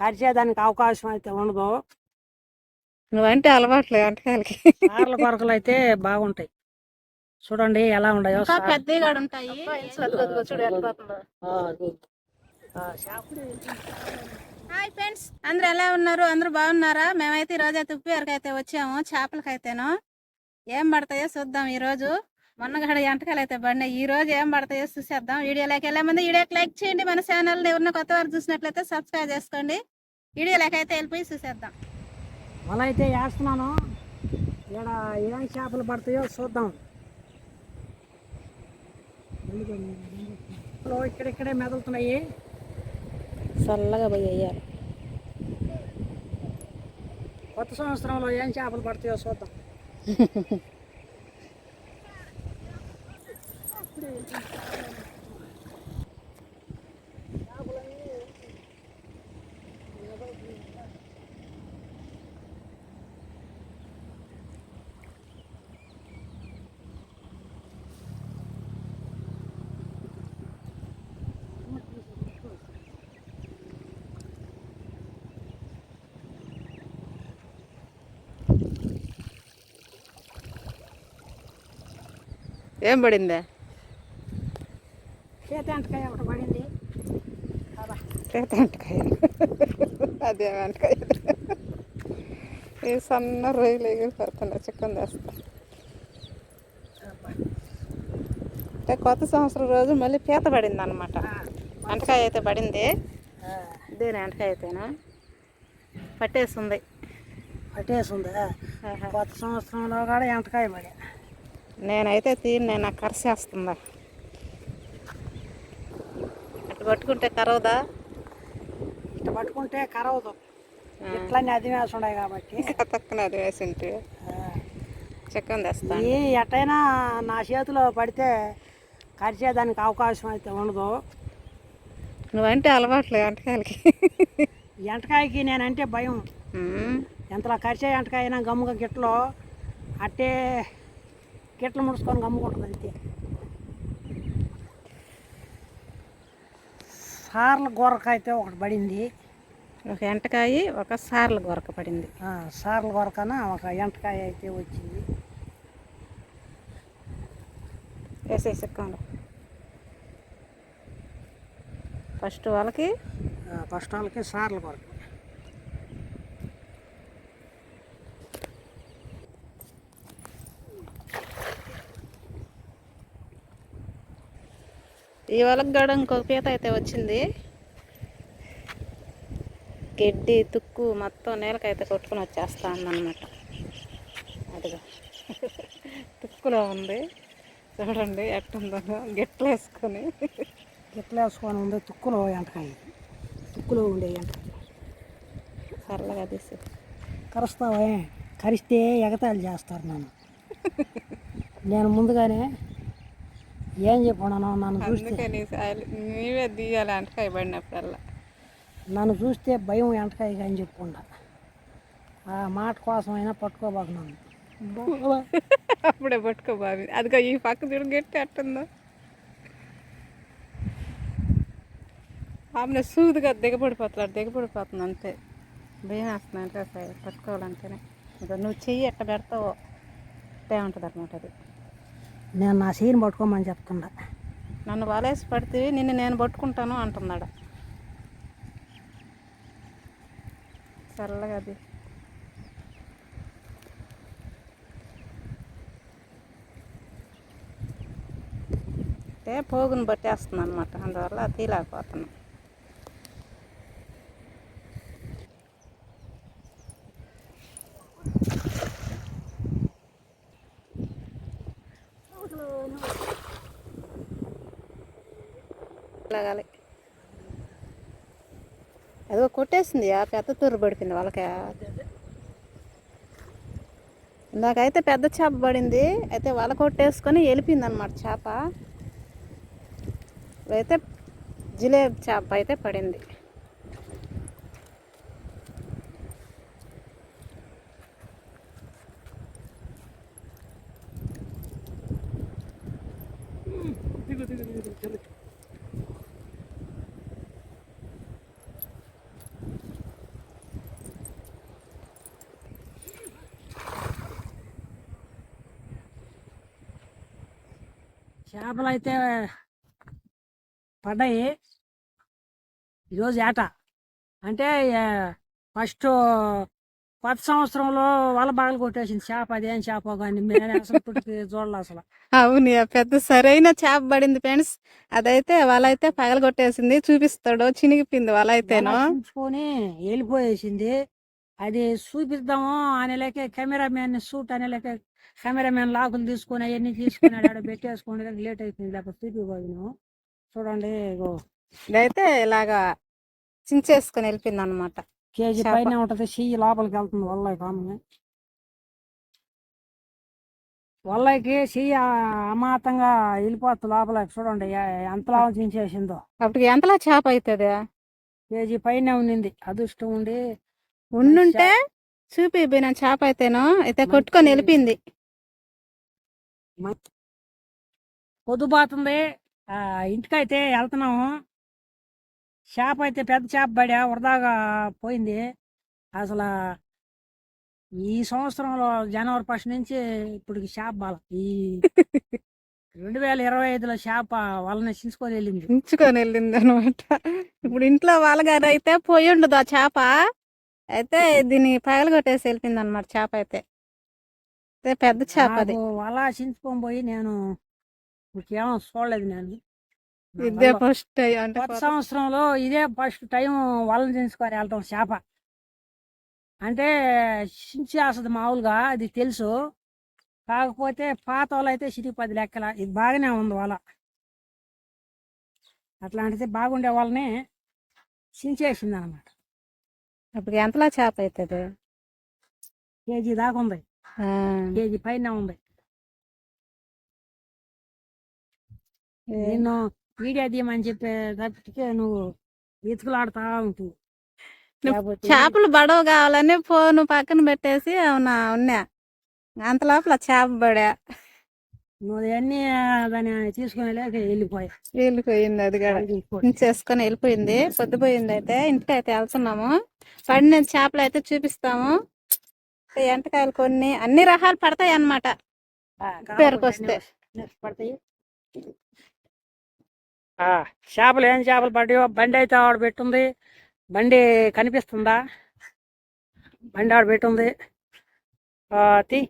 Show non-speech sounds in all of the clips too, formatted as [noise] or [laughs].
కరిచేదానికి అవకాశం అయితే ఉండదు. నువ్వంటే అలవాట్లే వంటకాయలకి సార్ల కొరకలు అయితే బాగుంటాయి. చూడండి ఎలా ఉన్నాయో సార్. పెద్దగా ఉంటాయి హాయ్ ఫ్రెండ్స్ అందరూ ఎలా ఉన్నారు? అందరూ బాగున్నారా? మేమైతే ఈ రోజు అయితే ఉప్పు అయితే వచ్చాము చేపలకైతేను. ఏం పడతాయో చూద్దాం ఈ రోజు మొన్నగడ ఎంటకాయలు అయితే పడినాయి. ఈ రోజు ఏం పడతాయో చూసేద్దాం. వీడియోలోకి వెళ్ళే ముందు వీడియోకి లైక్ చేయండి. మన ఛానల్ ఎవరిన కొత్త వారు చూసినట్లయితే సబ్స్క్రైబ్ చేసుకోండి. వీడియోలోకి అయితే వెళ్ళిపోయి చూసేద్దాం. వల అయితే వేస్తున్నాను. ఇక్కడ ఏం చేపలు పడతాయో చూద్దాం. ఇక్కడిక్కడే మెదులుతున్నాయి. చల్లగా పోయి వేయాలి. కొత్త సంవత్సరంలో ఏం చేపలు పడతాయో చూద్దాం. [laughs] ఏం పడిందే చేతి అంటకాయ ఒకటి పడింది. అబ్బా, ఎంటకాయ అదే ఎంటకాయ ఈ సన్న రొయ్యలు ఎగిరిపోతున్నా చికెన్ తెస్తా. అంటే కొత్త సంవత్సరం రోజు మళ్ళీ పీత పడింది అనమాట ఆ, ఎంటకాయ అయితే పడింది. దేని ఎంటకాయ అయితేనా? పట్టేస్తుంది పట్టేసింది? కొత్త సంవత్సరంలో కూడా ఎంటకాయ పడి. నేనైతే తీని నేను కరిసేస్తుందా పట్టుకుంటే కరవదా? ఇట్లా పట్టుకుంటే కరవదు. ఇట్లన్నీ అది వేసుండాయి కాబట్టి. తక్కువ అది వేసింటి ఆ, చికెన్ తెస్తా ఈ ఎట్టయినా నా చేతిలో పడితే కరిచేదానికి అవకాశం అయితే ఉండదు. నువ్వంటే అలవాట్లే ఎంటకాయలకి. ఎంటకాయకి నేనంటే భయం. ఎంతలో కరిచే ఎంటకాయ అయినా గమ్ముగా గిట్లో అట్టే గిట్లు ముడుచుకొని గమ్ముకుంటుంది అంతే. సార్ల గొరక అయితే ఒకటి పడింది. ఒక ఎంటకాయ ఒక సార్లు గొరక పడింది. సార్ల గొరకన ఒక ఎంటకాయ అయితే వచ్చింది. వేసే చిక్కంలో ఫస్ట్ వాళ్ళకి ఫస్ట్ వాళ్ళకి సార్ల గొరక ఈ వాళ్ళకి కూడా ఇంకొక పీత అయితే వచ్చింది. గడ్డి తుక్కు మొత్తం నేలకైతే కొట్టుకుని వచ్చేస్తా ఉందన్నమాట. అదిగో. [laughs] తుక్కులో ఉంది. చూడండి ఎట్టుందో గెట్లు వేసుకొని. గిట్లు వేసుకొని ఉంది. తుక్కులో ఎంటకాయ. తుక్కులో ఉండే ఎంటకాయ. చల్లగా తీసి. కరుస్తావే? కరిస్తే ఎగతాళి చేస్తారు నన్ను. నేను ముందుగానే ఏం చెప్పాను నన్ను చూస్తే. నీవే తీయాలి అంటకాయ పడినప్పుడల్లా. నన్ను చూస్తే భయం ఎంటకాయ అని చెప్పుకుంటా. ఆ మాట కోసమైనా పట్టుకోబాకు నన్ను. అప్పుడే పట్టుకో బాబి అదిగో ఈ పక్క చూడు గట్టి అట్టుందో. ఆమె సూదుగా దిగబడిపోతున్నాడు దిగబడిపోతుంది అంతే. భయం వేస్తుంది అంటే పట్టుకోవాలంటేనే. ఇక నువ్వు చెయ్యి ఎట్ట పెడతావో. అట్టే ఉంటుంది అనమాట అది. నేను నా సీన్ పట్టుకోమని చెప్తుండా. నన్ను వలేసి పడితే నిన్ను నేను పట్టుకుంటాను అంటున్నాడు. చల్లగా అది. అంటే పోగుని పట్టేస్తుంది అనమాట అందువల్ల తీలేకపోతున్నాను. లాగాలి. అదిగో కొట్టేసింది ఆ పెద్ద తూరు పడిపోయింది వాళ్ళకి. నాకైతే పెద్ద చేప పడింది అయితే వల కొట్టేసుకొని వెళ్ళిపోయింది అనమాట చేప. అయితే జిలేబీ చేప అయితే పడింది. చేపలు అయితే పడ్డాయి. ఈరోజు ఏట. అంటే ఫస్ట్ కొత్త సంవత్సరంలో వల బాగా కొట్టేసింది చేప అదేం చేప కానీ నేను అసలు ఇప్పటికి చూడలే అసలు. అవును పెద్ద సరైన చేప పడింది ఫ్రెండ్స్. అదైతే వల అయితే పగలగొట్టేసింది చూపిస్తాడు చినిగిపోయింది వల అయితేను చూసుకొని వెళ్ళిపోయేసింది అది చూపిద్దాము అనేలేకే కెమెరామెన్ షూట్ అనేలేకే కెమెరామెన్ లాకులు తీసుకొని అవన్నీ తీసుకొని ఆడ పెట్టేసుకొని లేట్ అయిపోయింది లేకపోతే చూపిపోయినాము చూడండి ఇగో. ఇదైతే ఇలాగా చించేసుకొని వెళ్ళిపోయింది అనమాట కేజీ. పైన ఉంటది చెయ్యి లోపలికి వెళ్తుంది వల్లకి కామని వల్లకి చెయ్యి అమాతంగా వెళ్ళిపోతుంది లోపలికి చూడండి ఎ- ఎంత లాభం చించేసిందో. అప్పటికి ఎంతలా చేప అవుతుంది కేజీ పైన ఉండింది అదృష్టం ఉండి ఉండుంటే చూపిపోయిన చేప అయితేను అయితే కొట్టుకొని వెళ్ళిపోయింది. పొద్దుబాతుంది ఆ, ఇంటికైతే వెళ్తున్నాము. చేప అయితే పెద్ద చేప పడా వరదాగా పోయింది. అసలు ఈ సంవత్సరంలో జనవరి ఫస్ట్ నుంచి ఇప్పుడు చేప బాల. ఈ రెండు వేల ఇరవై ఐదులో చేప వాళ్ళని చించుకొని వెళ్ళింది. ఉంచుకొని వెళ్ళింది అనమాట ఇప్పుడు ఇంట్లో వాళ్ళగారు అయితే పోయి ఉండదు ఆ చేప. అయితే దీన్ని పగలగొట్టేసి వెళ్ళిపోయింది అనమాట చేప అయితే. అయితే పెద్ద చేప అది. అలా చించుకొని పోయి నేను ఇంకేమో చూడలేదు నేను. ఇదే ఫస్ట్ అంటే కొత్త సంవత్సరంలో ఇదే ఫస్ట్ టైం వాళ్ళని చించుకొని వెళ్తాం చేప. అంటే చించేస్తుంది మామూలుగా అది తెలుసు. కాకపోతే పాత వాళ్ళు అయితే సిటీ పది లెక్కల. ఇది బాగానే ఉంది వాళ్ళ. అట్లాంటిది బాగుండే వాళ్ళని చించేసింది అనమాట అప్పుడు ఎంతలా చేప అవుతుంది కేజీ దాకా ఉంది. కేజీ పైన ఉంది. నిన్ను వీడియో తీయమని చెప్పే తప్పితే నువ్వు ఈతుకులాడుతా లేకపోతే చేపలు బడవ కావాలని ఫోన్ పక్కన పెట్టేసి అవునా ఉన్నా. అంత లోపల చేప పడా నువ్వు అన్నీ దాన్ని తీసుకుని లేక వెళ్ళిపోయా. వెళ్ళిపోయింది అది కూడా. చేసుకొని వెళ్ళిపోయింది. పొద్దుపోయింది అయితే ఇంటికి అయితే వెళ్తున్నాము. పడిన చేపలు అయితే చూపిస్తాము. ఎంటకాయలు కొన్ని అన్ని రకాలు పడతాయి అన్నమాట. పేరుకొస్తే. పడతాయి. ఆ, చేపలు ఏం చేపలు పడ్డాయో బండి అయితే ఆవిడ పెట్టుంది. బండి కనిపిస్తుందా? బండి ఆవిడ పెట్టుంది. తీ.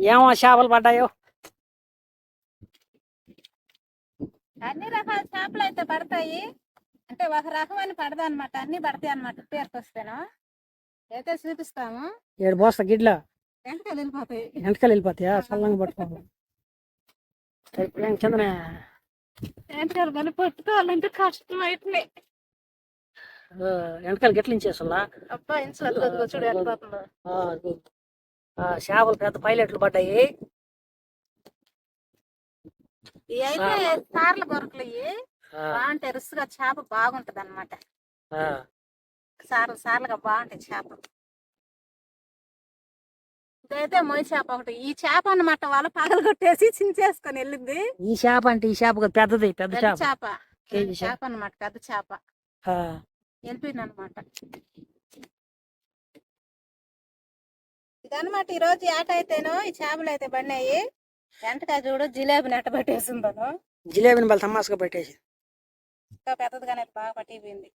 ఏమో చేపలు పడ్డాయో? అన్ని రకాల చేపలు అయితే పడతాయి. అంటే ఒక రకమైన పడదా అనమాట అన్ని పడతాయి అనమాట పేరుకొస్తేను. అయితే చూపిస్తాము. ఏడు బోస్త గిడ్ల. ఎంటకాయలు వెళ్ళిపోతాయి. వెనకాల వెళ్ళిపోతాయా? చల్లంగా ఏం కిందనే? ఎంటకాయలు కానీ పట్టుకోవాలంటే కష్టం వెనకాల గిట్లించేసల్లా అబ్బా ఇన్సులు చూడు వెళ్ళిపోతుందో చేపలు పెద్ద పైలట్లు పడ్డాయి. సార్ల ఆ, బాగుంటాయి రుసుగా చేప బాగుంటది అనమాట సార్లు సార్లుగా బాగుంటాయి చేపలు. ఇదైతే మొయ్యి చేప ఒకటి. ఈ చేప అన్నమాట వాళ్ళు పగలు కొట్టేసి చించేసుకొని వెళ్ళింది. ఈ చేప అంటే ఈ చేప పెద్దది పెద్ద చేప. చేప. అన్నమాట పెద్ద చేప. వెళ్ళిపోయింది అనమాట ఇదన్నమాట ఈ రోజు ఏట అయితేనో ఈ చేపలు అయితే పడినాయి. వెంటకాయ చూడు జిలేబీ నెట్ట పట్టేసిందను జిలేబీని వాళ్ళ తమాసగా పెట్టేసి ఇంకా పెద్దదిగానే బాగా పట్టిపోయింది.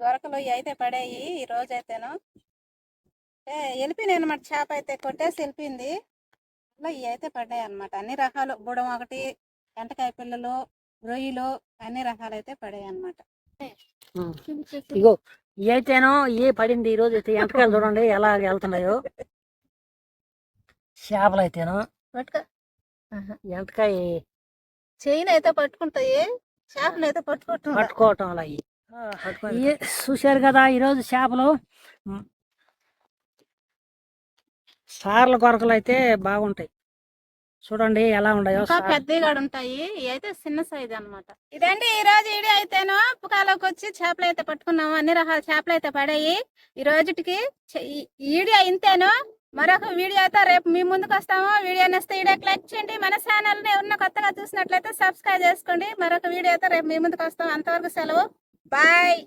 దొరకలు అయితే పడాయి ఈ రోజు అయితేను ఏ, వెళ్ళిపోయినాయి అనమాట చేప అయితే కొట్టేసి వెళ్ళిపోయింది. అట్లా ఇవి అయితే పడ్డాయి అనమాట అన్ని రకాలు బుడం ఒకటి ఎంటకాయ పిల్లలు రొయ్యలు అన్ని రకాలు అయితే పడాయి అనమాట. ఇగో అయితేనో ఏ పడింది ఈ రోజు అయితే ఎంటకాయలు [laughs] చూడండి ఎలా వెళ్తున్నాయో. చేపలు అయితేనో. ఎంటకాయ చైన్ అయితే పట్టుకుంటాయి చేపలు అయితే పట్టుకుంటున్నాయి పట్టుకోవటం అలా చూశారు కదా ఈరోజు చేపలు. సార్ల కొరకలు అయితే బాగుంటాయి. చూడండి ఎలా ఉన్నాయో ఇంకా పెద్దగా ఉంటాయి అయితే చిన్న సైజ్ అన్నమాట. ఇదండి ఈ రోజు వీడియో అయితేను పుకాలోకి వచ్చి చేపలు అయితే పట్టుకున్నాము. అన్ని రకాల చేపలు అయితే పడాయి. ఈ రోజుకి చ- ఈ వీడియో ఇంతేను మరొక వీడియో అయితే రేపు మీ ముందుకు వస్తాము. వీడియో నచ్చితే వీడియోకి లైక్ చేయండి. మన ఛానల్ని ఎవరన్నా కొత్తగా చూసినట్లయితే సబ్స్క్రైబ్ చేసుకోండి. మరొక వీడియో అయితే రేపు మీ ముందుకు వస్తాం. అంతవరకు సెలవు. బాయ్.